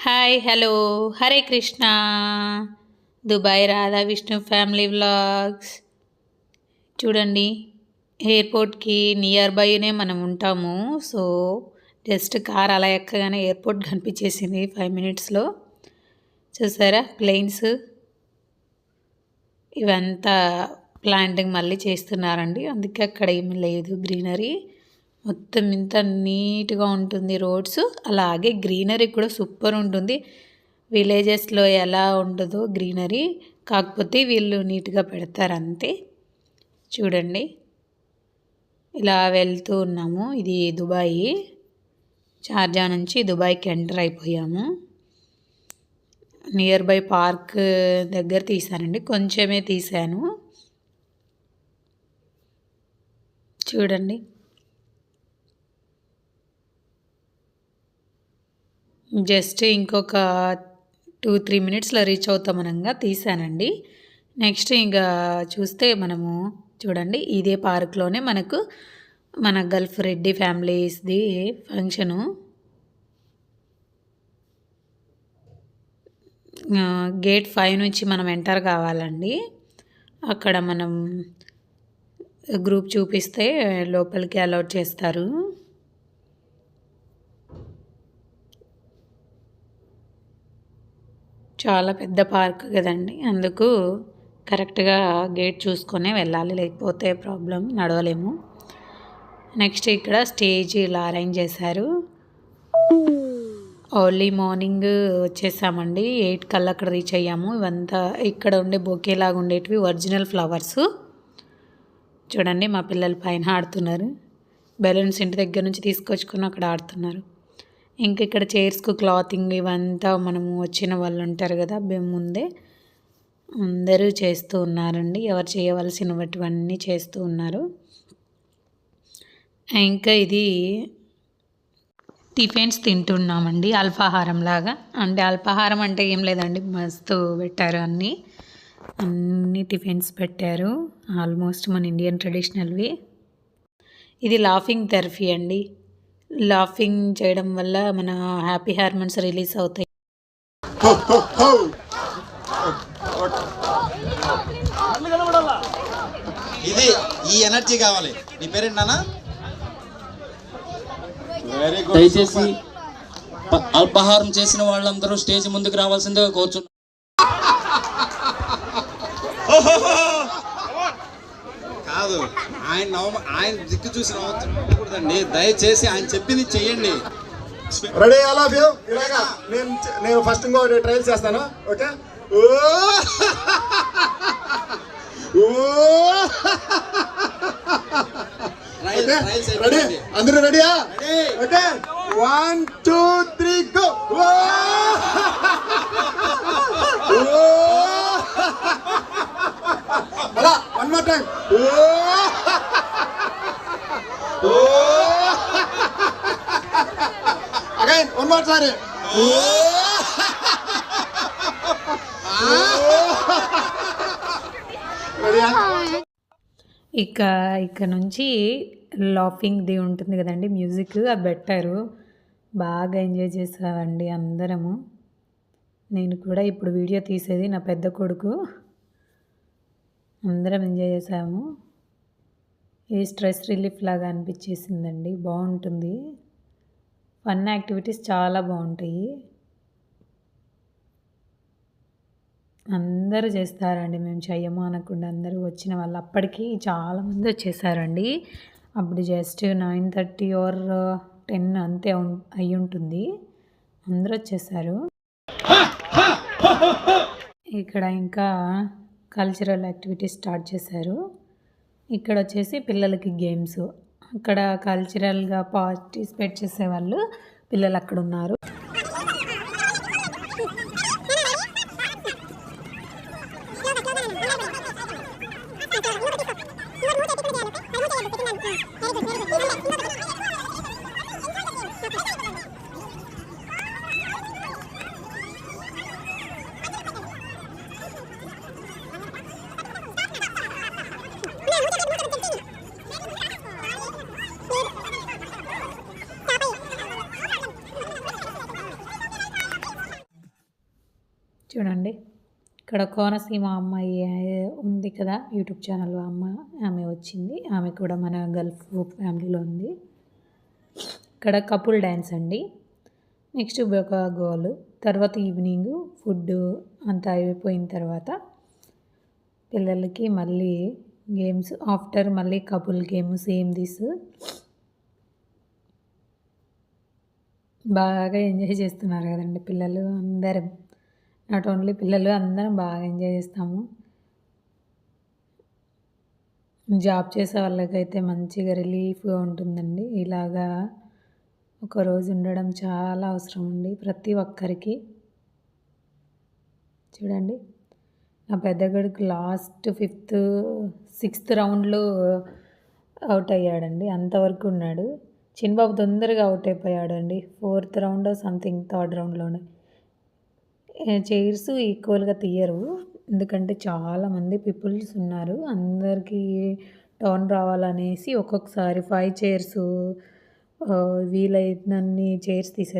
Hi hello. Hare Krishna. Dubai Radha Vishnu family vlogs. చూడండి ఎయిర్పోర్ట్కి near బైనే మనం ఉంటాము. సో జస్ట్ కార్ అలా ఎక్కగానే ఎయిర్పోర్ట్ కనిపించేసింది ఫైవ్ మినిట్స్లో. చూసారా ప్లేన్స్? ఇవంతా ప్లాంటింగ్ మళ్ళీ చేస్తున్నారండి. అందుకే అక్కడ ఏమీ లేదు గ్రీనరీ. మొత్తం ఇంత నీట్గా ఉంటుంది రోడ్స్. అలాగే గ్రీనరీ కూడా సూపర్ ఉంటుంది. విలేజెస్లో ఎలా ఉండదో గ్రీనరీ. కాకపోతే వీళ్ళు నీట్గా పెడతారు అంతే. చూడండి. ఇలా వెళ్తూ ఉన్నాము. ఇది దుబాయ్. చార్జా నుంచి దుబాయ్కి ఎంటర్ అయిపోయాము. నియర్ బై పార్క్ దగ్గర తీసానండి కొంచెమే తీసాను చూడండి. జస్ట్ ఇంకొక టూ త్రీ మినిట్స్లో రీచ్ అవుతామనంగా తీసానండి. నెక్స్ట్ ఇంకా చూస్తే మనము చూడండి ఇదే పార్క్లోనే మనకు మన గల్ఫ్ రెడ్డి ఫ్యామిలీస్ది ఫంక్షను. గేట్ ఫైవ్ నుంచి మనం ఎంటర్ కావాలండి. అక్కడ మనం గ్రూప్ చూపిస్తే లోపలికి అలౌట్ చేస్తారు. చాలా పెద్ద పార్క్ కదండి. అందుకు కరెక్ట్గా గేట్ చూసుకొని వెళ్ళాలి. లేకపోతే ప్రాబ్లం నడవలేము. నెక్స్ట్ ఇక్కడ స్టేజ్ ఇలా అరేంజ్ చేశారు. ఓన్లీ మార్నింగ్ వచ్చేసామండి. ఎయిట్ కల్లా అక్కడ రీచ్ అయ్యాము. ఇవంతా ఇక్కడ ఉండే బొకేలాగా ఉండేటివి ఒరిజినల్ ఫ్లవర్స్. చూడండి మా పిల్లలు పైన ఆడుతున్నారు. బెలూన్స్ ఇంటి దగ్గర నుంచి తీసుకొచ్చుకొని అక్కడ ఆడుతున్నారు. ఇంక ఇక్కడ చైర్స్కు క్లాతింగ్ ఇవంతా మనము వచ్చిన వాళ్ళు ఉంటారు కదా ముందే. అందరూ చేస్తూ ఉన్నారండి. ఎవరు చేయవలసినవన్నీ చేస్తూ ఉన్నారు. ఇంకా ఇది టిఫిన్స్ తింటున్నామండి అల్పాహారం లాగా అంటే అల్పాహారం అంటే ఏం లేదండి మస్తు పెట్టారు అన్నీ. అన్ని టిఫిన్స్ పెట్టారు. ఆల్మోస్ట్ మన ఇండియన్ ట్రెడిషనల్వి. ఇది లాఫింగ్ థెరపీ అండి. లాఫింగ్ చేయడం వల్ల మన హ్యాపీ హార్మోన్స్ రిలీజ్ అవుతాయి. ఇది ఈ ఎనర్జీ కావాలి. నీ పేరేంటి నాన్న? దయచేసి అల్పాహారం చేసిన వాళ్ళందరూ స్టేజ్ ముందుకు రావాల్సిందిగా కోరుచున్నాను కాదు ఆయన నవ్వ ఆయన దిక్కు చూసి నవ్వకూడదండి దయచేసి ఆయన చెప్పింది చెయ్యండి. రెడీ ఆఫ్ యూ ఇలాగా నేను నేను ఫస్ట్ ఇంకో ట్రయల్ చేస్తాను. Okay oh! ఓ! రెడీ. అందరూ రెడీయా. Okay one two three go అలా one more time again one more sorry రెడీయా ఇక ఇక్కడ నుంచి లాఫింగ్ది ఉంటుంది కదండి మ్యూజిక్ అది పెట్టారు బాగా ఎంజాయ్ చేసామండి అందరము. నేను కూడా ఇప్పుడు వీడియో తీసేది నా పెద్ద కొడుకు. అందరం ఎంజాయ్ చేసాము ఇది స్ట్రెస్ రిలీఫ్ లాగా అనిపించేసిందండి బాగుంటుంది. ఫన్ యాక్టివిటీస్ చాలా బాగుంటాయి. అందరూ చేస్తారండి. మేము చెయ్యము అనకుండా అందరూ వచ్చిన వాళ్ళు అప్పటికి చాలామంది వచ్చేసారండి. అప్పుడు just nine thirty or ten అంతే అయి ఉంటుంది. అందరూ వచ్చేసారు. ఇక్కడ ఇంకా కల్చరల్ యాక్టివిటీస్ స్టార్ట్ చేశారు. ఇక్కడ వచ్చేసి పిల్లలకి గేమ్స్ అక్కడ కల్చరల్గా పార్టిసిపేట్ చేసేవాళ్ళు పిల్లలు అక్కడ ఉన్నారు. 誰か来る ఇక్కడ కోనసీమ అమ్మాయి ఉంది కదా యూట్యూబ్ ఛానల్ అమ్మ ఆమె వచ్చింది. ఆమె కూడా మన గల్ఫ్ ఫ్యామిలీలో ఉంది. ఇక్కడ కపుల్ డ్యాన్స్ అండి. నెక్స్ట్ ఒక గోల్ తర్వాత ఈవినింగ్ ఫుడ్ అంతా అయిపోయిన తర్వాత పిల్లలకి మళ్ళీ గేమ్స్ ఆఫ్టర్ మళ్ళీ కపుల్ గేమ్ సేమ్ దిస్. బాగా ఎంజాయ్ చేస్తున్నారు కదండి పిల్లలు అందరం. నాట్ ఓన్లీ పిల్లలు అందరం బాగా ఎంజాయ్ చేస్తాము. జాబ్ చేసే వాళ్ళకైతే మంచిగా రిలీఫ్గా ఉంటుందండి. ఇలాగా ఒకరోజు ఉండడం చాలా అవసరం అండి ప్రతి ఒక్కరికి. చూడండి నా పెద్దగడికి లాస్ట్ ఫిఫ్త్ సిక్స్త్ రౌండ్లో అవుట్ అయ్యాడండి అంతవరకు ఉన్నాడు. చిన్నబాబు తొందరగా అవుట్ అయిపోయాడండి ఫోర్త్ రౌండ్ సంథింగ్ థర్డ్ రౌండ్లోనే. చైర్స్ ఈక్వల్గా తీయరు. ఎందుకంటే చాలామంది పీపుల్స్ ఉన్నారు. అందరికీ టర్న్ రావాలనేసి ఒక్కొక్కసారి ఫైవ్ చైర్స్ వీలైనన్ని చైర్స్ తీసేస్తారు.